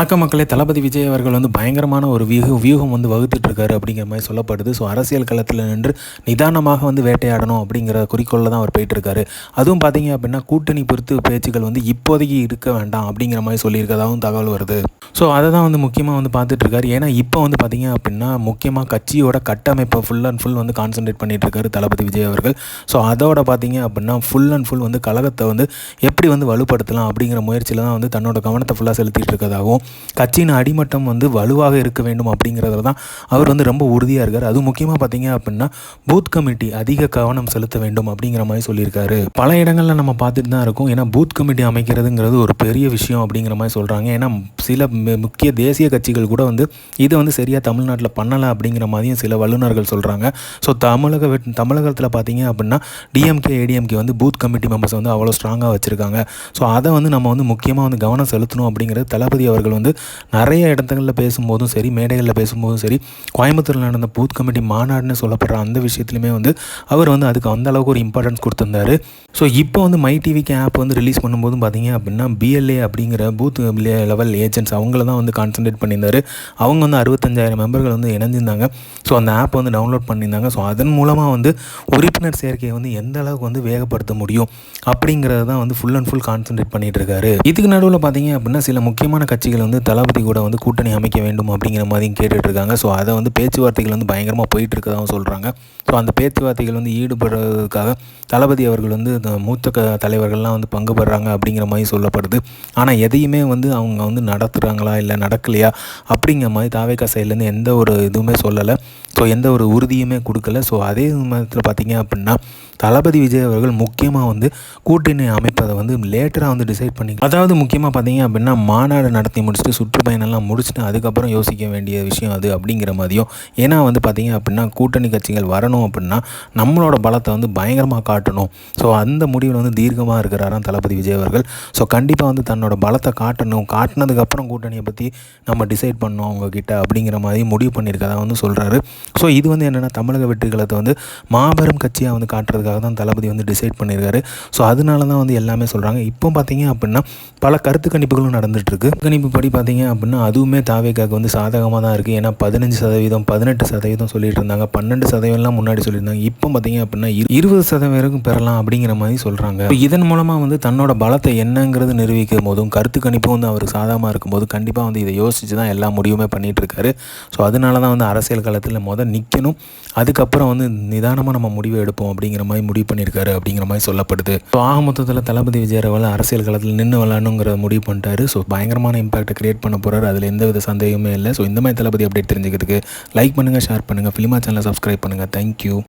வணக்க மக்களே. தளபதி விஜய் அவர்கள் வந்து பயங்கரமான ஒரு வியூ வியூகம் வந்து வகுத்துட்டு இருக்காரு அப்படிங்கிற மாதிரி சொல்லப்படுது. ஸோ அரசியல் களத்தில் நின்று நிதானமாக வந்து வேட்டையாடணும் அப்படிங்கிற குறிக்கோளில் தான் அவர் போயிட்டு இருக்காரு அதுவும் பார்த்தீங்க அப்படின்னா கூட்டணி பொறுத்து பேச்சுக்கள் வந்து இப்போதைக்கு இருக்க வேண்டாம் அப்படிங்கிற மாதிரி சொல்லியிருக்கதாகவும் தகவல் வருது. ஸோ அதை தான் வந்து முக்கியமாக வந்து பார்த்துட்ருக்காரு. ஏன்னா இப்போ வந்து பார்த்தீங்க அப்படின்னா முக்கியமாக கட்சியோட கட்டமைப்பை ஃபுல் அண்ட் ஃபுல் வந்து கான்சென்ட்ரேட் பண்ணிகிட்ருக்காரு தளபதி விஜய் அவர்கள். ஸோ அதோட பார்த்திங்க அப்படின்னா ஃபுல் அண்ட் ஃபுல் வந்து கழகத்தை வந்து எப்படி வந்து வலுப்படுத்தலாம் அப்படிங்கிற முயற்சியில் தான் வந்து தன்னோட கவனத்தை ஃபுல்லாக செலுத்திட்டு இருக்கதாகவும் கட்சியின் அடிமட்டம் வந்து வலுவாக இருக்க வேண்டும் அப்படிங்கிறதுல தான் அவர் வந்து ரொம்ப உறுதியாக இருக்கார். அதுவும் முக்கியமாக பார்த்தீங்க அப்படின்னா பூத் கமிட்டி அதிக கவனம் செலுத்த வேண்டும் அப்படிங்கிற மாதிரி சொல்லியிருக்காரு. பல இடங்களில் நம்ம பார்த்துட்டு தான் இருக்கோம். ஏன்னா பூத் கமிட்டி அமைக்கிறதுங்கிறது ஒரு பெரிய விஷயம் அப்படிங்கிற மாதிரி சொல்கிறாங்க ஏன்னா சில முக்கிய தேசிய கட்சிகள் கூட வந்து இதை வந்து சரியாக தமிழ்நாட்டில் பண்ணலை அப்படிங்கிற மாதிரியும் சில வல்லுநர்கள் சொல்கிறாங்க ஸோ தமிழக வெட்- தமிழகத்தில் பார்த்தீங்க அப்படின்னா டிஎம்கே ஏடிஎம்கே வந்து பூத் கமிட்டி மெம்பர்ஸ் வந்து அவ்வளோ ஸ்ட்ராங்காக வச்சுருக்காங்க. ஸோ அதை வந்து நம்ம வந்து முக்கியமாக வந்து கவனம் செலுத்தணும் அப்படிங்கிறது தளபதி அவர்கள் வந்து நிறைய இடத்துங்களில் பேசும்போதும் சரி மேடைகளில் பேசும்போதும் சரி கோயம்புத்தூரில் நடந்த பூத் கமிட்டி மாநாடுன்னு சொல்லப்படுற அந்த விஷயத்துலையுமே வந்து அவர் வந்து அதுக்கு அந்த அளவுக்கு ஒரு இம்பார்ட்டன்ஸ் கொடுத்துருந்தாரு. ஸோ இப்போ வந்து மை டிவிக்கு ஆப் வந்து ரிலீஸ் பண்ணும்போதும் பார்த்தீங்க அப்படின்னா பிஎல்ஏ அப்படிங்கிற பூத் லெவல் ஏஜென்ட்ஸ் அவங்க அவங்கள தான் வந்து கான்சென்ட்ரேட் பண்ணியிருந்தாரு. அவங்க வந்து அறுபத்தஞ்சாயிரம் மெம்பர்கள் வந்து இணைஞ்சிருந்தாங்க. ஸோ அந்த ஆப் வந்து டவுன்லோட் பண்ணியிருந்தாங்க. ஸோ அதன் மூலமாக வந்து உறுப்பினர் சேர்க்கையை வந்து எந்த அளவுக்கு வந்து வேகப்படுத்த முடியும் அப்படிங்கிறத தான் வந்து ஃபுல் அண்ட் ஃபுல் கான்சன்ட்ரேட் பண்ணிட்டு இருக்காரு. இதுக்கு நடுவில் பார்த்தீங்க அப்படின்னா சில முக்கியமான கட்சிகள் வந்து தளபதி கூட வந்து கூட்டணி அமைக்க வேண்டும் அப்படிங்கிற மாதிரியும் கேட்டுட்ருக்காங்க ஸோ அதை வந்து பேச்சுவார்த்தைகள் வந்து பயங்கரமாக போயிட்டு இருக்கதாகவும் சொல்கிறாங்க ஸோ அந்த பேச்சுவார்த்தைகள் வந்து ஈடுபடுறதுக்காக தளபதி அவர்கள் வந்து இந்த மூத்த க தலைவர்கள்லாம் வந்து பங்கு பெறாங்க அப்படிங்கிற மாதிரி சொல்லப்படுது. ஆனால் எதையுமே வந்து அவங்க வந்து நடத்துகிறாங்க நடத்துகிறாங்களா இல்லை நடக்கலையா அப்படிங்கிற மாதிரி தாவேக்கா சைட்லேருந்து எந்த ஒரு இதுவுமே சொல்லலை. ஸோ எந்த ஒரு உறுதியுமே கொடுக்கல. ஸோ அதே நேரத்தில் பார்த்தீங்க அப்படின்னா தளபதி விஜய் அவர்கள் முக்கியமாக வந்து கூட்டணி அமைப்பதை வந்து லேட்டராக வந்து டிசைட் பண்ணி அதாவது முக்கியமாக பார்த்தீங்க அப்படின்னா மாநாடு நடத்தி முடிச்சுட்டு சுற்றுப்பயணம்லாம் முடிச்சுட்டு அதுக்கப்புறம் யோசிக்க வேண்டிய விஷயம் அது அப்படிங்கிற மாதிரியும் ஏன்னா வந்து பார்த்தீங்க அப்படின்னா கூட்டணி கட்சிகள் வரணும் அப்படின்னா நம்மளோட பலத்தை வந்து பயங்கரமாக காட்டணும். ஸோ அந்த முடிவில் வந்து தீர்க்கமாக இருக்கிறாராம் தளபதி விஜய் அவர்கள். ஸோ கண்டிப்பாக வந்து தன்னோட பலத்தை காட்டணும். காட்டினதுக்கப்புறம் கூட்டணியை பற்றி நம்ம டிசைட் பண்ணோம் அவங்கக்கிட்ட அப்படிங்கிற மாதிரி முடிவு பண்ணியிருக்கதான் வந்து சொல்கிறாரு ஸோ இது வந்து என்னென்னா தமிழக வெற்றிகளத்தை வந்து மாபெரும் கட்சியாக வந்து காட்டுறதுக்காக தான் தளபதி வந்து டிசைட் பண்ணியிருக்காரு ஸோ அதனால தான் வந்து எல்லாமே சொல்கிறாங்க இப்போ பார்த்தீங்க அப்படின்னா பல கருத்து கணிப்புகளும் நடந்துகிட்ருக்கு கணிப்பு படி பார்த்தீங்க அப்படின்னா அதுவுமே தாவேக்காக்கு வந்து சாதகமாக தான் இருக்குது ஏன்னா பதினஞ்சு சதவீதம் பதினெட்டு சதவீதம் சொல்லிட்டு இருந்தாங்க. பன்னெண்டு சதவீதம்லாம் முன்னாடி சொல்லியிருந்தாங்க இப்போ பார்த்தீங்க அப்படின்னா இருபது சதவீதம் வரைக்கும் பெறலாம் அப்படிங்கிற மாதிரி சொல்கிறாங்க இதன் மூலமாக வந்து தன்னோட பலத்தை என்னங்கிறது நிரூபிக்கும் போதும் கருத்து கணிப்பு வந்து அவருக்கு சாதகமாக இருக்கும்போது கண்டிப்பாக வந்து இதை யோசித்து தான் எல்லா முடிவுமே பண்ணிகிட்ருக்காரு ஸோ அதனால தான் வந்து அரசியல் காலத்தில் முதல் நிற்கணும் அதுக்கப்புறம் வந்து நிதானமாக நம்ம முடிவு எடுப்போம் அப்படிங்கிற மாதிரி முடிவு பண்ணியிருக்காரு அப்படிங்கிற மாதிரி சொல்லப்படுது. ஸோ ஆக மொத்தத்தில் தளபதி விஜய் அரசியல் காலத்தில் நின்று விளாடணுங்கிற முடிவு பண்ணிட்டாரு. ஸோ பயங்கரமான இம்பாக்டை கிரியேட் பண்ண போகிறார் அதில் எந்த வித சந்தேகமே இல்லை. ஸோ இந்த மாதிரி தளபதி அப்டேட் தெரிஞ்சுக்கிறதுக்கு லைக் பண்ணுங்கள் ஷேர் பண்ணுங்கள் ஃபிலிமா சேனலை சப்ஸ்கிரைப் பண்ணுங்கள் தேங்க்யூ